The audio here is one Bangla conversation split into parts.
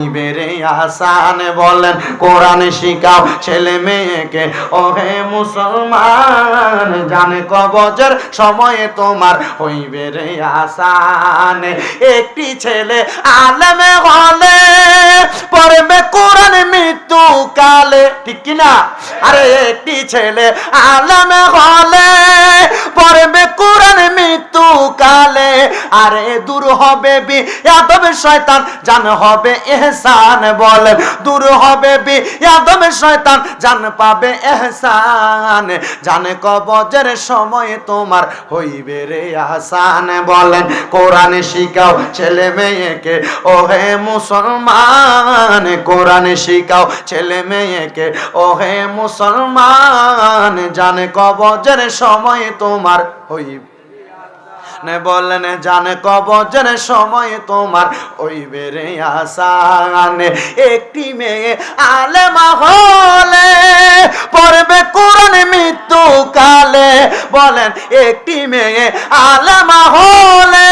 বেড়ে আসান বলেন, কোরআন শিখাও ছেলে মেয়েকে। ওহে মুসলমান, জানে কবজের সময়ে তোমার হইবে রে আসান একটি ছেলে আলেমে হলে ঠিক কি না আরে, একটি ছেলে আলেমে হলে, পড়বে কোরআন মৃত্যু কালে আরে, দূর হবে বি ইয়াদব শয়তান, জান হবে এহসান দূর হবে বি শয়তান, জান পাবে এহসান। জানে কবজের সময় তোমার হইবে রে আসান বলেন কোরআন শিখাও ছেলে মেয়েকে ও হে মুসলমান। কোরআন শিখাও ছেলে মেয়েকে ও হে মুসলমান, জানে কবজের সময় তোমার হইবে নে বলেন, জানে কবজের সময় তোমার ওই আসানে। একটি মেয়ে আলেমা হলে পড়বে কোরআন মৃত্যু কালে বলেন, একটি মেয়ে আলেমা হলে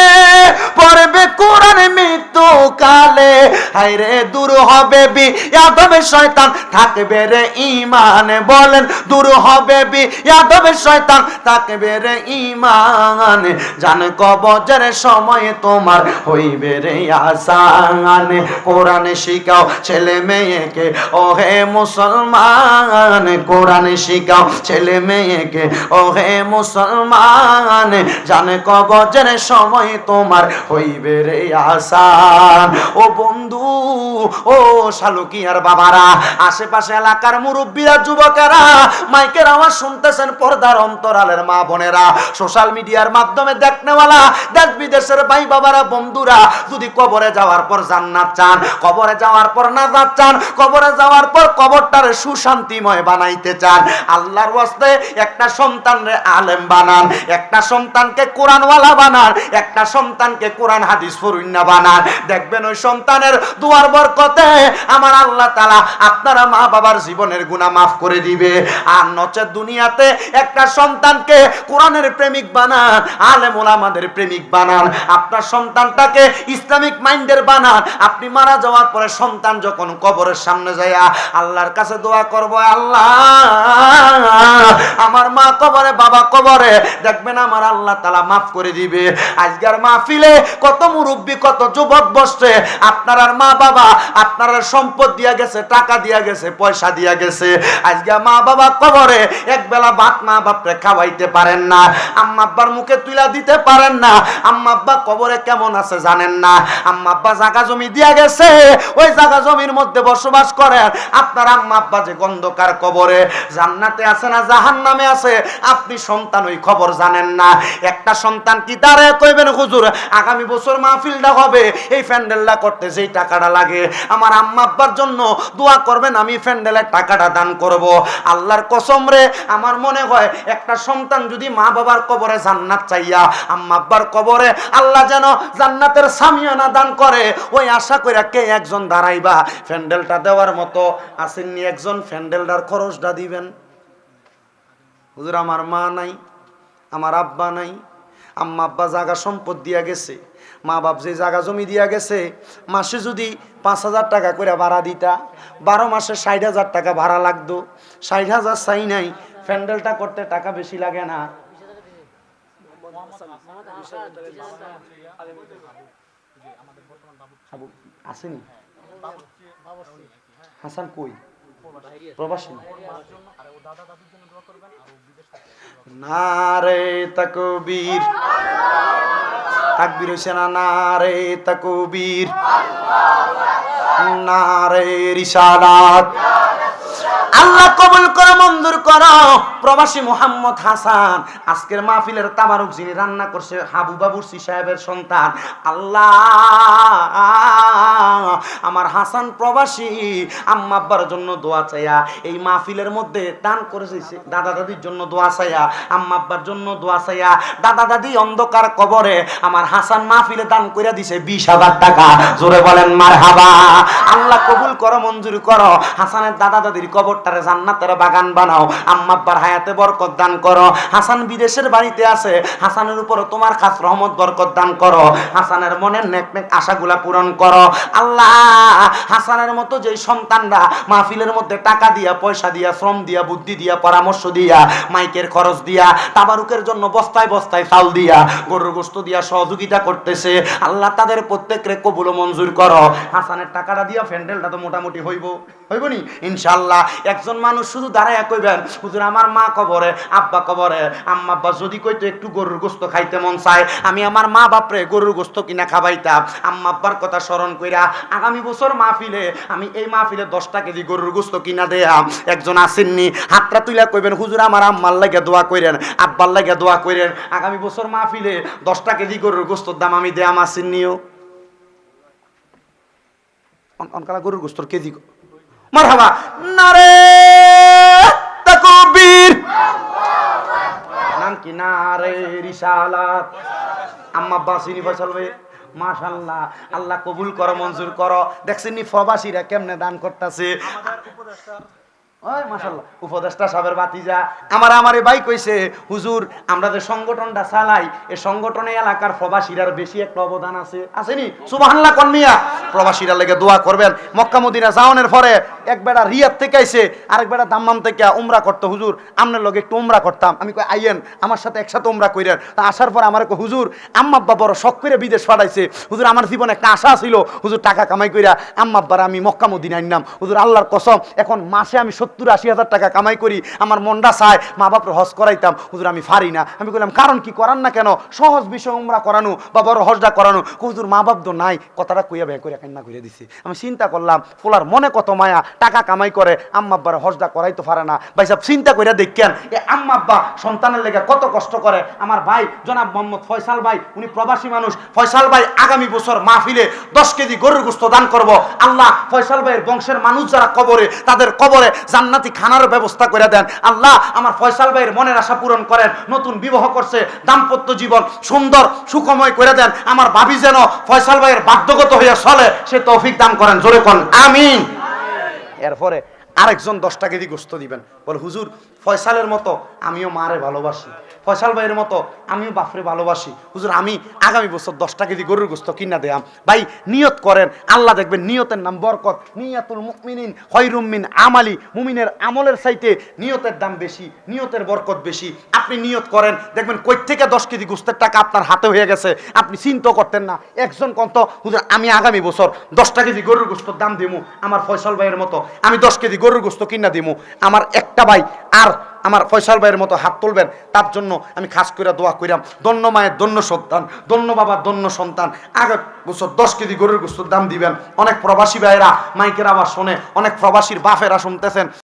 পড়বে কোরআন মৃত্যু কালে হাইরে দূর হবে বি ইয়াদবে শয়তান, থাকবে রে ইমান বলেন, দূর হবে বি ইয়াদবে শয়তান, থাকবে রে ইমান জান কবজের সময় তোমার হইবে রে আসান। কোরআন শিখাও ছেলে মেয়েকে ও হে মুসলমান। কোরআন শিখাও ছেলে মেয়েকে ও হে মুসলমান। জানে কবজের সময় তোমার হইবে রে আসান ও বন্ধু, ও শালুকিয়ার বাবারা, আশেপাশে এলাকার মুরব্বীরা, যুবকেরা, মাইকের আওয়াজ শুনতেছেন পর্দার অন্তরালের মা বোনেরা। সোশ্যাল মিডিয়ার মাধ্যমে দেখনেওয়ালা, দেশ বিদেশের ভাই বাবারা, বন্ধুরা, যদি কবরে যাওয়ার পর জান্নাত চান, কবরে যাওয়ার পর নাজাত চান, কবরে যাওয়ার পর কবরটারে সুশান্তিময় বানাইতে চান, আল্লাহর ওয়াস্তে একটা সন্তানরে আলেম বানান, একটা সন্তানকে কোরআনওয়ালা বানান, একটা সন্তানকে কোরআন হাদিস ফরুন্না বানান। দেখবেন ওই সন্তানের দুয়ার বরকতে আমার আল্লাহ তালা আপনারা মা বাবার জীবনের গুণা মাফ করে দিবে। আর নচে দুনিয়াতে একটা সন্তানকে কোরআনের প্রেমিক বানান আলেম ওলামাদের প্রেমিক বানান। আপনার সন্তানটাকে ইসলামিক মাইন্ডের বানান। আপনি মারা যাওয়ার পরে সন্তান যখন কবরের সামনে যায় আল্লাহর কাছে দোয়া করব, আল্লাহ, আমার মা কবরে, বাবা কবরে, দেখবেন আমার আল্লাহ তালা মাফ করে দিবে। আজকের মাহফিলে কত মুরব্বী, কত যুবক বসছে। আপনার আর মা বাবা, আপনার আর সম্পদ দিয়া গেছে, টাকা দিয়া গেছে, পয়সা দিয়া গেছে। আজকে মা বাবা কবরে এক বেলা ভাত মা বাপরে খাওয়াইতে পারেন না। আম্মা আব্বার মুখে তুলা দিতে পারেন না। আম্মা আব্বা কবরে কেমন আছে জানেন না। আম্মা আব্বা জাগা জমি দিয়া গেছে, ওই জাগা জমির মধ্যে বসবাস করেন। আপনার আম্মা আব্বা যে গন্ধকার কবরে, জান্নাতে আছে না জাহান নামে আছে? আপনি সন্তান, ওই খবর জানেন না। একটা সন্তান কি দাঁড়ায় কইবেন, হুজুর? আগামী বছর মাহফিলটা হবে। এই প্যান্ডেলটা করতে যেই টাকাটা লাগে। আমার আম্মা আব্বার জন্য দোয়া করবেন, আমি প্যান্ডেলের টাকাটা দান করব। আল্লাহর কসম রে, আমার মনে হয় একটা সন্তান যদি মা বাবার কবরে জান্নাত চাইয়া, আম্মা আব্বার কবরে আল্লাহ যেন জান্নাতের সামিয়ানা দান করে, ওই আশা কইরা কে একজন দাঁড়াইবা? প্যান্ডেলটা দেওয়ার মতো আসেননি একজন, প্যান্ডেলটার খরচটা দিবেন। হুজুর, আমার মা নাই, আমার আব্বা নাই। আম্মা আব্বা জাগা সম্পদ দিয়া গেছে, মা বাপ যে জাগা জমি দিয়া গেছে, মাসে যদি পাঁচ হাজার টাকা করে ভাড়া দিতা, বারো মাসে ষাট হাজার টাকা ভাড়া লাগতো, ষাট হাজার চাই নাই, প্যান্ডেলটা করতে টাকা বেশি লাগে না। আসেনি? হাসান কই? প্রবাসী নারে তাকবীর। তাকবীর হইছে না নারে তাকবীর। নারে রিসালাত আল্লাহ কবুল করো, মঞ্জুর করো। প্রবাসী মোহাম্মদ হাসান, আজকের মাহফিলের তাবারুক যিনি রান্না করছে, হাবু বাবুরসি সাহেবের সন্তান। আল্লাহ, আমার হাসান প্রবাসী, আম্মা আব্বার জন্য দোয়া চাইয়া এই মাহফিলের মধ্যে দান করেছে দাদা দাদির জন্য দোয়া চাইয়া, আম্মা আব্বার জন্য দোয়া চাইয়া, দাদা দাদি অন্ধকার কবরে আমার হাসান মাহফিলে দান করে দিছে বিশ হাজার টাকা। জোরে বলেন মার হাবা আল্লাহ কবুল করো, মঞ্জুর করো। হাসানের দাদা দাদির কবরটারে জান্নাতের বাগান বানাও আম্মা আব্বার হায়াতে বরকত দান করো। হাসান বিদেশের বাড়িতে আছে, হাসানের উপর তোমার খাস রহমত, বরকত দান করো। হাসানের মনের নেক নেক আশাগুলা পূরণ করো। আল্লাহ, হাসানের মতো যেই সন্তানরা মাহফিলের মধ্যে টাকা দিয়া, পয়সা দিয়া, শ্রম দিয়া, বুদ্ধি দিয়া, পরামর্শ দিয়া, মাইকের খরচ দিয়া, তাবারুকের জন্য বস্তায় বস্তায় চাল দিয়া, গরুর গোস্ত দিয়া সহযোগিতা করতেছে, আল্লাহ তাদের প্রত্যেকরে কবুল মঞ্জুর করো। হাসানের টাকাটা দিয়া ফ্যান্ডেলটা তো মোটামুটি হইব হইব নি ইনশাল্লাহ একজন মানুষ শুধু দাঁড়ায় কইবেন, হুজুর, আমার মা কবরে, আব্বা কবরে, আম্মা আব্বা যদি কইতো একটু গরুর গোস্ত খাইতে মন চায়, আমি আমার মা বাপরে গরুর গোস্ত কিনা খাবাইতাম। আম্মা আব্বার কথা স্মরণ কইরা আগামী বছর মাহফিলে আমি এই মাহফিলে দশটা কেজি গরুর গোস্ত কিনা দেয়াম। একজন আসেননি, হাতটা তুইলা কইবেন, হুজুর, আমার আম্মার লাগে দোয়া কইরেন, আব্বার লাগে দোয়া কইরেন, আগামী বছর মাহফিলে দশটা কেজি গরুর গোস্তর দাম আমি দেয়াম আসেননিও। অনকালা গরুর গোস্তর কেজি মারহাবা। নারে তাকবীর। নাম কি? নারে রিসালাত আম্মা বাসিনি ফসলবে মাশাল্লাহ আল্লাহ কবুল করো মঞ্জুর করো। দেখছেন নি প্রবাসীরা কেমনে দান করতেছে? আমার আমার ভাই কইছে, হুজুর, আমরা যে সংগঠনটা চালাই এই সংগঠনে এলাকার বেশি একটা অবদান আছে। আসেনি সুবহানাল্লাহ কর্মিয়া প্রবাসীরা লেগে দোয়া করবেন। মক্কা মদিনা পরে এক বেড়া রিয়াদ থেকে আরেক বেড়া দাম্মাম থেকে উমরা হুজুর, আমনের লগে একটু উমরা করতাম। আমি কই, আইয়েন, আমার সাথে একসাথে উমরা কইরেন। তা আসার পর আমার হুজুর আম্মা আব্বা বড় শখ করে বিদেশ পাঠাইছে। হুজুর, আমার জীবনে একটা আশা ছিল। হুজুর, টাকা কামাই কইরা আম্মা আব্বার আমি মক্কা মদিনায় নিলাম হুজুর, আল্লাহর কসম, এখন মাসে আমি সত্তর আশি হাজার টাকা কামাই করি, আমার মনটা চায় মা বাপরে হজ করাইতাম। হুজুর, আমি পারি না। আমি বললাম, কারণ কি? করান না কেন? সহজ বিষয় উমরা করানো বা বড় হজটা করানো। হুজুর মা বাপ তো নাই। কথাটা কইয়া ব্যয় করে কান্না করে দিছি। আমি চিন্তা করলাম ফোলার মনে কত মায়া, টাকা কামাই করে আম্মা আব্বার হজটা করাই তো পারে না। ভাই সাহেব, চিন্তা করে দেখেন, এ আম্মা আব্বা সন্তানের লেগে কত কষ্ট করে। আমার ভাই, জনাব মোহাম্মদ ফয়সাল ভাই, উনি প্রবাসী মানুষ। ফয়সাল ভাই আগামী বছর মাহফিলে দশ কেজি গরুর গোস্ত দান করব। আল্লাহ ফয়সাল ভাইয়ের বংশের মানুষ যারা কবরে, তাদের কবরে জান্নাতি খানার ব্যবস্থা করে দেন। আল্লাহ, আমার ফয়সাল ভাইয়ের মনের আশা পূরণ করেন। নতুন বিবাহ করছে, দাম্পত্য জীবন সুন্দর, সুখময় করে দেন। আমার ভাবি যেন ফয়সাল ভাইয়ের বাধ্যগত হইয়া চলে, সে তৌফিক দান করেন। জোরে কন, আমিন। এরপরে আরেকজন দশটা কেজি গোস্ত দিবেন। বল, হুজুর, ফয়সালের মতো আমিও মারে ভালোবাসি। ফয়সাল ভাইয়ের মতো আমিও বাপরে ভালোবাসি। হুজুর, আমি আগামী বছর দশটা কেজি গরুর গোস্ত কিনা দেয়াম ভাই, নিয়ত করেন, আল্লাহ দেখবেন, নিয়তের নাম বরকত। নিয়াতুল মুকমিনিন খৈরুমিন আমালি। মুমিনের আমলের সাইতে নিয়তের দাম বেশি, নিয়তের বরকত বেশি। আপনি নিয়ত করেন, দেখবেন কই থেকে দশ কেজি গোস্তের টাকা আপনার হাতে হয়ে গেছে। আপনি চিন্তা করতেন না। একজন কন্ত, হুজুর, আমি আগামী বছর দশটা কেজি গরুর গোস্তর দাম দিমু, আমার ফয়সাল ভাইয়ের মতো। আমি দশ কেজি গরুর গোস্ত কিনা দিমু। আমার একটা ভাই আর আমার ফয়সাল ভাইয়ের মতো হাত তুলবেন। তার জন্য আমি খাস করে দোয়া কইরাম দন্য মায়ের দন্য সন্তান দন্য বাবার দন্য সন্তান আগে বছর দশ কেজি গরুর গোস্তর দাম দিবেন। অনেক প্রবাসী ভাইয়েরা মাইকের আবার শোনে, অনেক প্রবাসীর বাপেরা শুনতেছেন।